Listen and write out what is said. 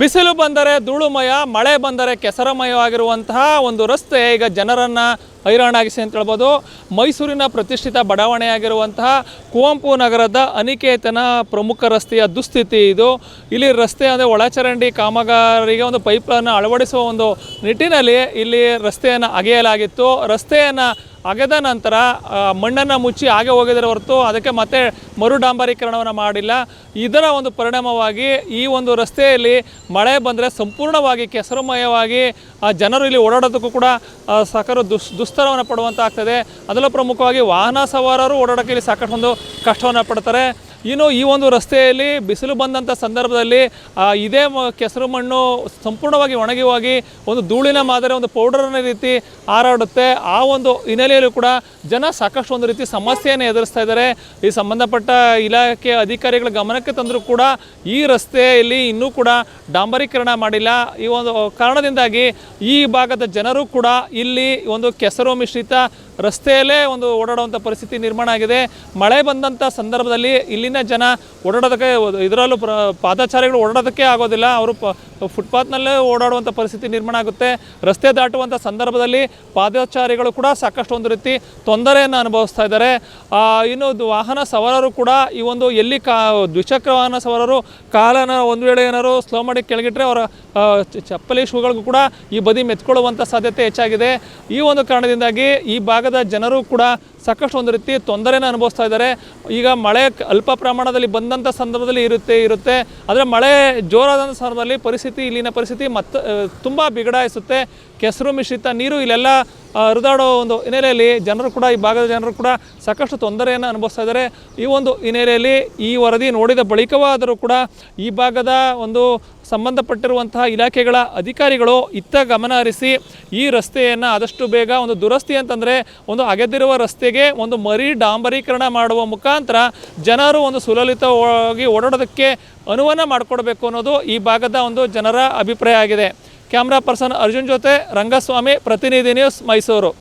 ಬಿಸಿಲು ಬಂದರೆ ಧೂಳುಮಯ ಮಳೆ ಬಂದರೆ ಕೆಸರಮಯವಾಗಿರುವಂತಹ ಒಂದು ರಸ್ತೆ. ಈಗ ಜನರನ್ನು ಹೈರಾಣಾಗಿಸಿ ಅಂತ ಹೇಳ್ಬೋದು. ಮೈಸೂರಿನ ಪ್ರತಿಷ್ಠಿತ ಬಡಾವಣೆಯಾಗಿರುವಂತಹ ಕುವೆಂಪು ನಗರದ ಅನಿಕೇತನ ಪ್ರಮುಖ ರಸ್ತೆಯ ದುಸ್ಥಿತಿ ಇದು. ಇಲ್ಲಿ ರಸ್ತೆ ಅಂದರೆ ಒಳಚರಂಡಿ ಕಾಮಗಾರಿಗೆ ಒಂದು ಪೈಪನ್ನು ಅಳವಡಿಸುವ ಒಂದು ನಿಟ್ಟಿನಲ್ಲಿ ಇಲ್ಲಿ ರಸ್ತೆಯನ್ನು ಅಗೆಯಲಾಗಿತ್ತು. ರಸ್ತೆಯನ್ನು ಅಗೆದ ನಂತರ ಮಣ್ಣನ್ನು ಮುಚ್ಚಿ ಹಾಗೆ ಹೋಗಿದರೆ ಹೊರತು ಅದಕ್ಕೆ ಮತ್ತೆ ಮರು ಡಾಂಬರೀಕರಣವನ್ನು ಮಾಡಿಲ್ಲ. ಇದರ ಒಂದು ಪರಿಣಾಮವಾಗಿ ಈ ಒಂದು ರಸ್ತೆಯಲ್ಲಿ ಮಳೆ ಬಂದರೆ ಸಂಪೂರ್ಣವಾಗಿ ಕೆಸರುಮಯವಾಗಿ, ಆ, ಜನರು ಇಲ್ಲಿ ಓಡಾಡೋದಕ್ಕೂ ಕೂಡ ಸಾಕಷ್ಟು ದುಸ್ ದುಸ್ತರವನ್ನು ಪಡುವಂತಾಗ್ತದೆ. ಅದರಲ್ಲೂ ಪ್ರಮುಖವಾಗಿ ವಾಹನ ಸವಾರರು ಓಡಾಡೋಕ್ಕೆ ಇಲ್ಲಿ ಸಾಕಷ್ಟು ಒಂದು ಕಷ್ಟವನ್ನು ಪಡ್ತಾರೆ. ಇನ್ನು ಈ ಒಂದು ರಸ್ತೆಯಲ್ಲಿ ಬಿಸಿಲು ಬಂದಂಥ ಸಂದರ್ಭದಲ್ಲಿ ಇದೇ ಕೆಸರು ಮಣ್ಣು ಸಂಪೂರ್ಣವಾಗಿ ಒಣಗಿ ಹೋಗಿ ಒಂದು ಧೂಳಿನ ಮಾದರಿ, ಒಂದು ಪೌಡರ್ನ ರೀತಿ ಹಾರಾಡುತ್ತೆ. ಆ ಒಂದು ಹಿನ್ನೆಲೆಯಲ್ಲೂ ಕೂಡ ಜನ ಸಾಕಷ್ಟು ಒಂದು ರೀತಿ ಸಮಸ್ಯೆಯನ್ನು ಎದುರಿಸ್ತಾ ಇದ್ದಾರೆ. ಈ ಸಂಬಂಧಪಟ್ಟ ಇಲಾಖೆ ಅಧಿಕಾರಿಗಳ ಗಮನಕ್ಕೆ ತಂದರೂ ಕೂಡ ಈ ರಸ್ತೆಯಲ್ಲಿ ಇನ್ನೂ ಕೂಡ ಡಾಂಬರೀಕರಣ ಮಾಡಿಲ್ಲ. ಈ ಒಂದು ಕಾರಣದಿಂದಾಗಿ ಈ ಭಾಗದ ಜನರು ಕೂಡ ಇಲ್ಲಿ ಒಂದು ಕೆಸರು ಮಿಶ್ರಿತ ರಸ್ತೆಯಲ್ಲೇ ಒಂದು ಓಡಾಡುವಂಥ ಪರಿಸ್ಥಿತಿ ನಿರ್ಮಾಣ ಆಗಿದೆ. ಮಳೆ ಬಂದಂಥ ಸಂದರ್ಭದಲ್ಲಿ ಇಲ್ಲಿನ ಜನ ಓಡಾಡೋದಕ್ಕೆ ಇದರಲ್ಲೂ ಪಾದಾಚಾರಿಗಳು ಓಡಾಡೋದಕ್ಕೆ ಆಗೋದಿಲ್ಲ. ಅವರು ಪ ಫುಟ್ಪಾತ್ನಲ್ಲೇ ಓಡಾಡುವಂಥ ಪರಿಸ್ಥಿತಿ ನಿರ್ಮಾಣ ಆಗುತ್ತೆ. ರಸ್ತೆ ದಾಟುವಂಥ ಸಂದರ್ಭದಲ್ಲಿ ಪಾದಚಾರಿಗಳು ಕೂಡ ಸಾಕಷ್ಟು ಒಂದು ರೀತಿ ತೊಂದರೆಯನ್ನು ಅನುಭವಿಸ್ತಾ ಇದ್ದಾರೆ. ಇನ್ನು ವಾಹನ ಸವಾರರು ಕೂಡ ಈ ಒಂದು ಎಲ್ಲಿ ಕಾ, ದ್ವಿಚಕ್ರ ವಾಹನ ಸವಾರರು ಕಾಲನ ಒಂದು ವೇಳೆ ಏನಾದ್ರು ಸ್ಲೋ ಮಾಡಿ ಕೆಳಗಿಟ್ರೆ ಅವರ ಚಪ್ಪಲಿ ಶೂಗಳಿಗೂ ಕೂಡ ಈ ಬದಿ ಮೆತ್ಕೊಳ್ಳುವಂಥ ಸಾಧ್ಯತೆ ಹೆಚ್ಚಾಗಿದೆ. ಈ ಒಂದು ಕಾರಣದಿಂದಾಗಿ ಈ ಭಾಗದ ಜನರು ಕೂಡ ಸಾಕಷ್ಟು ಒಂದು ರೀತಿ ತೊಂದರೆಯನ್ನು ಅನುಭವಿಸ್ತಾ ಇದ್ದಾರೆ. ಈಗ ಮಳೆ ಅಲ್ಪ ಪ್ರಮಾಣದಲ್ಲಿ ಬಂದಂಥ ಸಂದರ್ಭದಲ್ಲಿ ಇರುತ್ತೆ ಇರುತ್ತೆ. ಆದರೆ ಮಳೆ ಜೋರಾದಂಥ ಸಂದರ್ಭದಲ್ಲಿ ಪರಿಸ್ಥಿತಿ, ಇಲ್ಲಿನ ಪರಿಸ್ಥಿತಿ ಮತ್ತೆ ತುಂಬ ಬಿಗಡಾಯಿಸುತ್ತೆ. ಕೆಸರು ಮಿಶ್ರಿತ ನೀರು ಇಲ್ಲೆಲ್ಲ ಹರಿದಾಡೋ ಒಂದು ಹಿನ್ನೆಲೆಯಲ್ಲಿ ಜನರು ಕೂಡ, ಈ ಭಾಗದ ಜನರು ಕೂಡ ಸಾಕಷ್ಟು ತೊಂದರೆಯನ್ನು ಅನುಭವಿಸ್ತಾ ಇದ್ದಾರೆ. ಈ ಒಂದು ಹಿನ್ನೆಲೆಯಲ್ಲಿ ಈ ವರದಿ ನೋಡಿದ ಬಳಿಕವಾದರೂ ಕೂಡ ಈ ಭಾಗದ ಒಂದು ಸಂಬಂಧಪಟ್ಟಿರುವಂತಹ ಇಲಾಖೆಗಳ ಅಧಿಕಾರಿಗಳು ಇತ್ತ ಗಮನ ಹರಿಸಿ ಈ ರಸ್ತೆಯನ್ನು ಆದಷ್ಟು ಬೇಗ ಒಂದು ದುರಸ್ತಿ ಅಂತಂದರೆ ಒಂದು ಅಗೆದಿರುವ ರಸ್ತೆಗೆ ಒಂದು ಮರಿ ಡಾಂಬರೀಕರಣ ಮಾಡುವ ಮುಖಾಂತರ ಜನರು ಒಂದು ಸುಲಲಿತವಾಗಿ ಓಡಾಡೋದಕ್ಕೆ ಅನುವನ್ನ ಮಾಡಿಕೊಡ್ಬೇಕು ಅನ್ನೋದು ಈ ಭಾಗದ ಒಂದು ಜನರ ಅಭಿಪ್ರಾಯ ಆಗಿದೆ. ಕ್ಯಾಮ್ರಾ ಪರ್ಸನ್ ಅರ್ಜುನ್ ಜೊತೆ ರಂಗಸ್ವಾಮಿ, ಪ್ರತಿನಿಧಿ ನ್ಯೂಸ್ ಮೈಸೂರು.